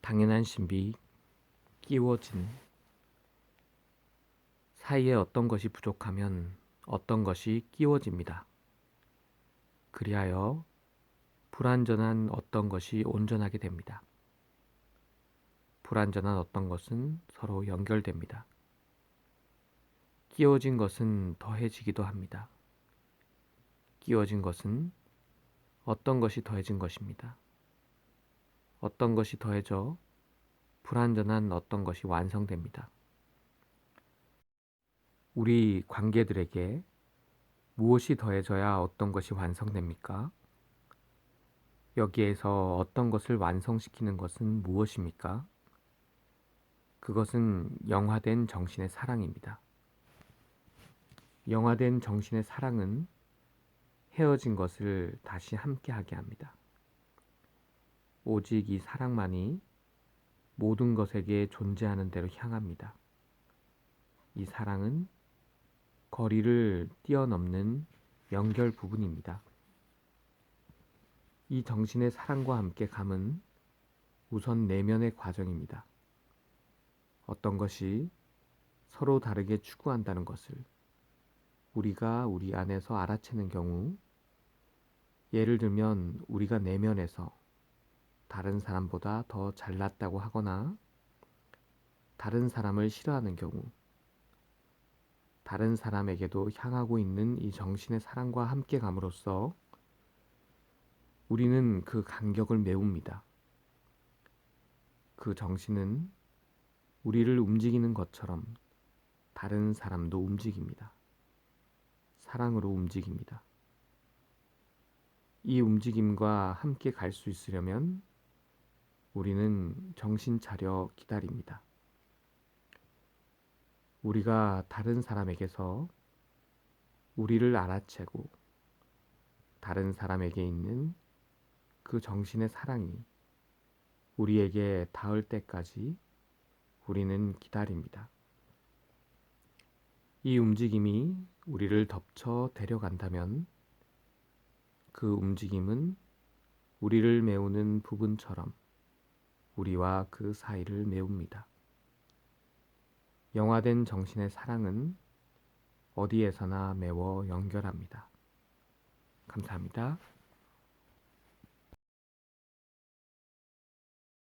당연한 신비 끼워진 사이에 어떤 것이 부족하면 어떤 것이 끼워집니다. 그리하여 불완전한 어떤 것이 온전하게 됩니다. 불완전한 어떤 것은 서로 연결됩니다. 끼워진 것은 더해지기도 합니다. 끼워진 것은 어떤 것이 더해진 것입니다. 어떤 것이 더해져 불완전한 어떤 것이 완성됩니다. 우리 관계들에게 무엇이 더해져야 어떤 것이 완성됩니까? 여기에서 어떤 것을 완성시키는 것은 무엇입니까? 그것은 영화된 정신의 사랑입니다. 영화된 정신의 사랑은 헤어진 것을 다시 함께하게 합니다. 오직 이 사랑만이 모든 것에게 존재하는 대로 향합니다. 이 사랑은 거리를 뛰어넘는 연결 부분입니다. 이 정신의 사랑과 함께 감은 우선 내면의 과정입니다. 어떤 것이 서로 다르게 추구한다는 것을 우리가 우리 안에서 알아채는 경우, 예를 들면 우리가 내면에서 다른 사람보다 더 잘났다고 하거나 다른 사람을 싫어하는 경우 다른 사람에게도 향하고 있는 이 정신의 사랑과 함께 감으로써 우리는 그 간격을 메웁니다. 그 정신은 우리를 움직이는 것처럼 다른 사람도 움직입니다. 사랑으로 움직입니다. 이 움직임과 함께 갈 수 있으려면 우리는 정신 차려 기다립니다. 우리가 다른 사람에게서 우리를 알아채고 다른 사람에게 있는 그 정신의 사랑이 우리에게 닿을 때까지 우리는 기다립니다. 이 움직임이 우리를 덮쳐 데려간다면 그 움직임은 우리를 메우는 부분처럼 우리와 그 사이를 메웁니다. 영화된 정신의 사랑은 어디에서나 메워 연결합니다. 감사합니다.